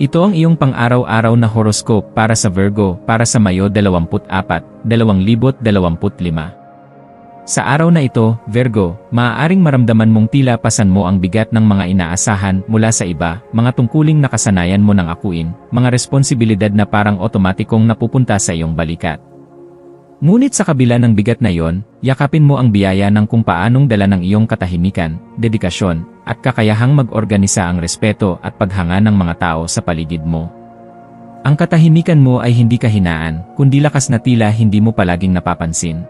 Ito ang iyong pang-araw-araw na horoscope para sa Virgo para sa Mayo 24, 2025. Sa araw na ito, Virgo, maaaring maramdaman mong tila pasan mo ang bigat ng mga inaasahan mula sa iba, mga tungkuling nakasanayan mo ng akuin, mga responsibilidad na parang otomatikong napupunta sa iyong balikat. Ngunit sa kabila ng bigat na iyon, yakapin mo ang biyaya ng kung paanong dala ng iyong katahimikan, dedikasyon, at kakayahang mag-organisa ang respeto at paghanga ng mga tao sa paligid mo. Ang katahimikan mo ay hindi kahinaan, kundi lakas na tila hindi mo palaging napapansin.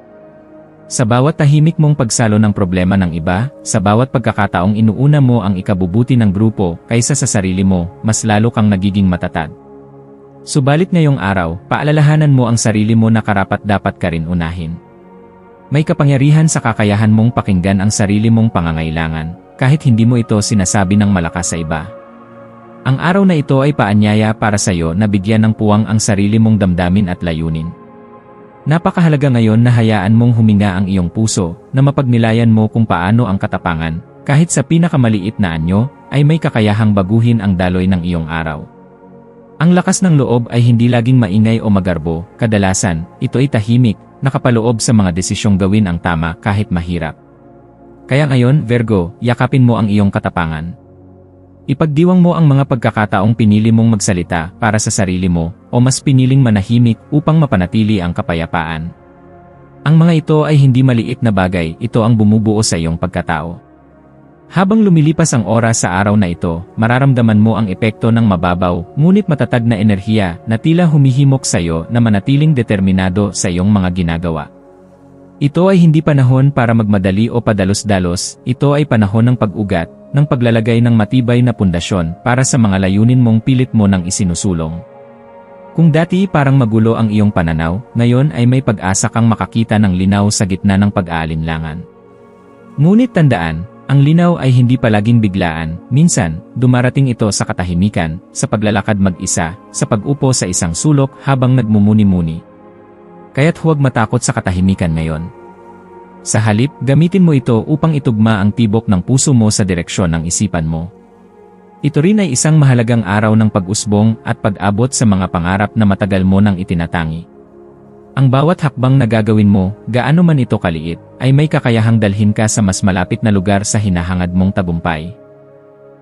Sa bawat tahimik mong pagsalo ng problema ng iba, sa bawat pagkakataong inuuna mo ang ikabubuti ng grupo kaysa sa sarili mo, mas lalo kang nagiging matatag. Subalit ngayong araw, paalalahanan mo ang sarili mo na karapat dapat ka rin unahin. May kapangyarihan sa kakayahan mong pakinggan ang sarili mong pangangailangan, kahit hindi mo ito sinasabi ng malakas sa iba. Ang araw na ito ay paanyaya para sa iyo na bigyan ng puwang ang sarili mong damdamin at layunin. Napakahalaga ngayon na hayaan mong huminga ang iyong puso, na mapagnilayan mo kung paano ang katapangan, kahit sa pinakamaliit na anyo, ay may kakayahang baguhin ang daloy ng iyong araw. Ang lakas ng loob ay hindi laging maingay o magarbo, kadalasan, ito ay tahimik, nakapaloob sa mga desisyong gawin ang tama kahit mahirap. Kaya ngayon, Virgo, yakapin mo ang iyong katapangan. Ipagdiwang mo ang mga pagkakataong pinili mong magsalita para sa sarili mo o mas piniling manahimik upang mapanatili ang kapayapaan. Ang mga ito ay hindi maliit na bagay, ito ang bumubuo sa iyong pagkatao. Habang lumilipas ang oras sa araw na ito, mararamdaman mo ang epekto ng mababaw, ngunit matatag na enerhiya na tila humihimok sa iyo na manatiling determinado sa iyong mga ginagawa. Ito ay hindi panahon para magmadali o padalos-dalos, ito ay panahon ng pag-ugat, ng paglalagay ng matibay na pundasyon para sa mga layunin mong pilit mo ng isinusulong. Kung dati parang magulo ang iyong pananaw, ngayon ay may pag-asa kang makakita ng linaw sa gitna ng pag-aalinlangan. Ngunit tandaan, ang linaw ay hindi palaging biglaan, minsan, dumarating ito sa katahimikan, sa paglalakad mag-isa, sa pag-upo sa isang sulok habang nagmumuni-muni. Kaya't huwag matakot sa katahimikan ngayon. Sa halip, gamitin mo ito upang itugma ang tibok ng puso mo sa direksyon ng isipan mo. Ito rin ay isang mahalagang araw ng pag-usbong at pag-abot sa mga pangarap na matagal mo nang itinatangi. Ang bawat hakbang na gagawin mo, gaano man ito kaliit, ay may kakayahang dalhin ka sa mas malapit na lugar sa hinahangad mong tagumpay.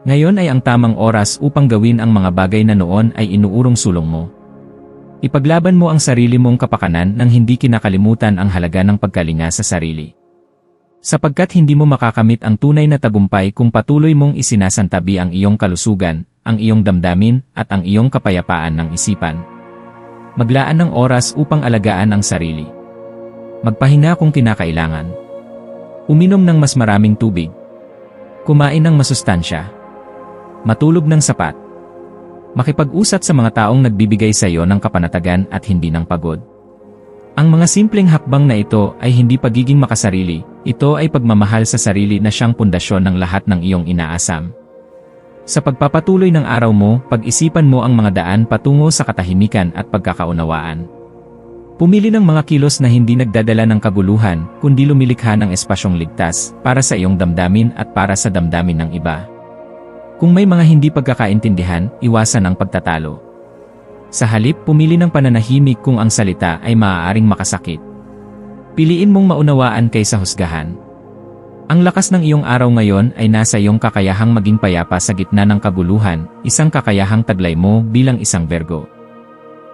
Ngayon ay ang tamang oras upang gawin ang mga bagay na noon ay inuurong sulong mo. Ipaglaban mo ang sarili mong kapakanan nang hindi kinakalimutan ang halaga ng pagkalinga sa sarili. Sapagkat hindi mo makakamit ang tunay na tagumpay kung patuloy mong isinasantabi ang iyong kalusugan, ang iyong damdamin, at ang iyong kapayapaan ng isipan. Maglaan ng oras upang alagaan ang sarili. Magpahinga kung kinakailangan. Uminom ng mas maraming tubig. Kumain ng masustansya. Matulog ng sapat. Makipag-usat sa mga taong nagbibigay sa iyo ng kapanatagan at hindi ng pagod. Ang mga simpleng hakbang na ito ay hindi pagiging makasarili, ito ay pagmamahal sa sarili na siyang pundasyon ng lahat ng iyong inaasam. Sa pagpapatuloy ng araw mo, pag-isipan mo ang mga daan patungo sa katahimikan at pagkakaunawaan. Pumili ng mga kilos na hindi nagdadala ng kaguluhan, kundi lumilikha ng espasyong ligtas para sa iyong damdamin at para sa damdamin ng iba. Kung may mga hindi pagkakaintindihan, iwasan ang pagtatalo. Sa halip, pumili ng pananahimik kung ang salita ay maaaring makasakit. Piliin mong maunawaan kaysa husgahan. Ang lakas ng iyong araw ngayon ay nasa iyong kakayahang maging payapa sa gitna ng kaguluhan, isang kakayahang taglay mo bilang isang Virgo.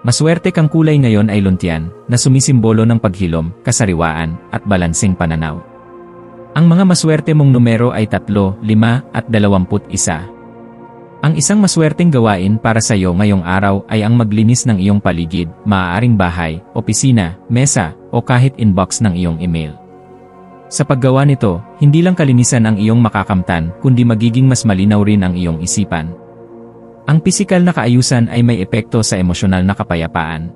Maswerte kang kulay ngayon ay luntian, na sumisimbolo ng paghilom, kasariwaan, at balansing pananaw. Ang mga maswerte mong numero ay 3, 5, at 21. Ang isang maswerteng gawain para sa iyo ngayong araw ay ang maglinis ng iyong paligid, maaaring bahay, opisina, mesa, o kahit inbox ng iyong email. Sa paggawa nito, hindi lang kalinisan ang iyong makakamtan, kundi magiging mas malinaw rin ang iyong isipan. Ang pisikal na kaayusan ay may epekto sa emosyonal na kapayapaan.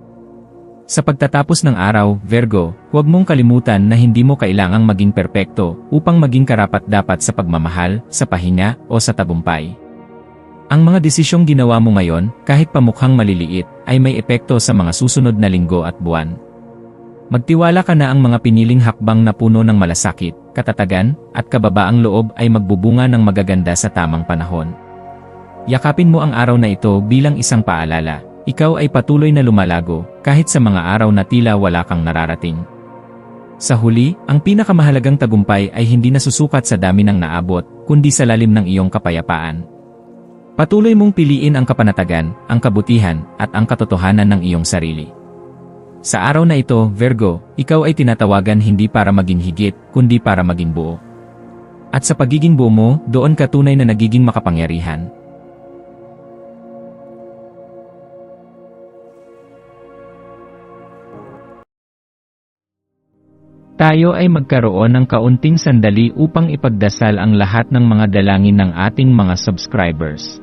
Sa pagtatapos ng araw, Virgo, huwag mong kalimutan na hindi mo kailangang maging perpekto upang maging karapat-dapat sa pagmamahal, sa pahinga, o sa tagumpay. Ang mga desisyong ginawa mo ngayon, kahit pamukhang maliliit, ay may epekto sa mga susunod na linggo at buwan. Magtiwala ka na ang mga piniling hakbang na puno ng malasakit, katatagan, at kababaang loob ay magbubunga ng magaganda sa tamang panahon. Yakapin mo ang araw na ito bilang isang paalala. Ikaw ay patuloy na lumalago, kahit sa mga araw na tila wala kang nararating. Sa huli, ang pinakamahalagang tagumpay ay hindi nasusukat sa dami ng naabot, kundi sa lalim ng iyong kapayapaan. Patuloy mong piliin ang kapanatagan, ang kabutihan, at ang katotohanan ng iyong sarili. Sa araw na ito, Virgo, ikaw ay tinatawagan hindi para maging higit, kundi para maging buo. At sa pagiging buo mo, doon ka tunay na nagiging makapangyarihan. Tayo ay magkaroon ng kaunting sandali upang ipagdasal ang lahat ng mga dalangin ng ating mga subscribers,